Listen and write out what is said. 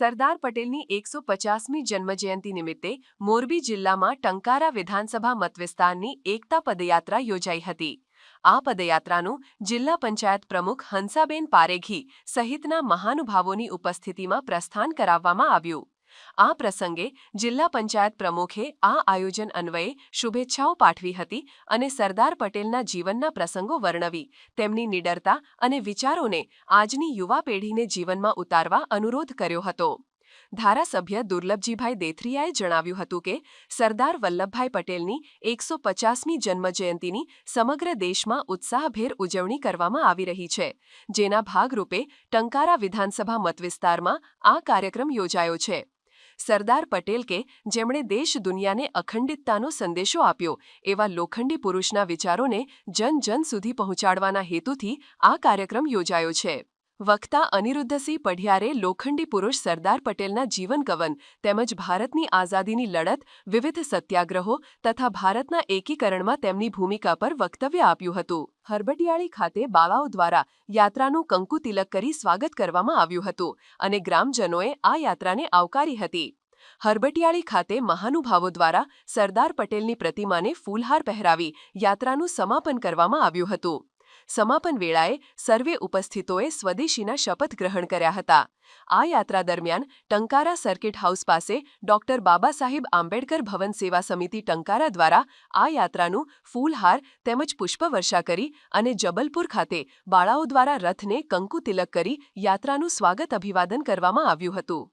સરદાર પટેલની એકસો પચાસમી જન્મજયંતિ નિમિત્તે મોરબી જિલ્લામાં ટંકારા વિધાનસભા મતવિસ્તારની એકતા પદયાત્રા યોજાઈ હતી. આ પદયાત્રાનું જિલ્લા પંચાયત પ્રમુખ હંસાબેન પારેઘી સહિતના મહાનુભાવોની ઉપસ્થિતિમાં પ્રસ્થાન કરાવવામાં આવ્યું. આ પ્રસંગે જિલ્લા પંચાયત પ્રમુખે આ આયોજન અન્વયે શુભેચ્છાઓ પાઠવી હતી અને સરદાર પટેલના જીવનના પ્રસંગો વર્ણવી. તેમની નિડરતા અને વિચારોને આજની યુવા પેઢીને જીવનમાં ઉતારવા અનુરોધ કર્યો હતો. ધારાસભ્ય દુર્લભજીભાઈ દેથરિયાએ જણાવ્યું હતું કે, સરદાર વલ્લભભાઈ પટેલની એકસો પચાસમી જન્મજયંતિની સમગ્ર દેશમાં ઉત્સાહભેર ઉજવણી કરવામાં આવી રહી છે. જેના ભાગરૂપે ટંકારા વિધાનસભા મતવિસ્તારમાં આ કાર્યક્રમ યોજાયો છે. સરદાર પટેલ કે જેમણે દેશ દુનિયાને અખંડિતતાનો સંદેશો આપ્યો, એવા લોખંડી પુરુષના વિચારોને જન જન સુધી પહોંચાડવાના હેતુથી આ કાર્યક્રમ યોજાયો છે. વક્તા અનિરુદ્ધસિંહ પઢિયારે લોખંડી પુરુષ સરદાર પટેલના જીવન કવન તેમજ ભારતની આઝાદીની લડત, વિવિધ સત્યાગ્રહો તથા ભારતના એકીકરણમાં તેમની ભૂમિકા પર વક્તવ્ય આપ્યું હતું. હરબટિયાળી ખાતે બાવાઓ દ્વારા યાત્રાનું કંકુ તિલક કરી સ્વાગત કરવામાં આવ્યું હતું અને ગ્રામજનોએ આ યાત્રાને આવકારી હતી. હરબટિયાળી ખાતે મહાનુભાવો દ્વારા સરદાર પટેલની પ્રતિમાને ફૂલહાર પહેરાવી યાત્રાનું સમાપન કરવામાં આવ્યું હતું. સમાપન વેળાએ સર્વે ઉપસ્થિતોએ સ્વદેશીના શપથ ગ્રહણ કર્યા હતા. આ યાત્રા દરમિયાન ટંકારા સર્કિટ હાઉસ પાસે ડોક્ટર બાબા સાહેબ આંબેડકર ભવન સેવા સમિતિ ટંકારા દ્વારા આ યાત્રાનું ફૂલહાર તેમજ પુષ્પવર્ષા કરી અને જબલપુર ખાતે બાળાઓ દ્વારા રથને કંકુ તિલક કરી યાત્રાનું સ્વાગત અભિવાદન કરવામાં આવ્યું હતું.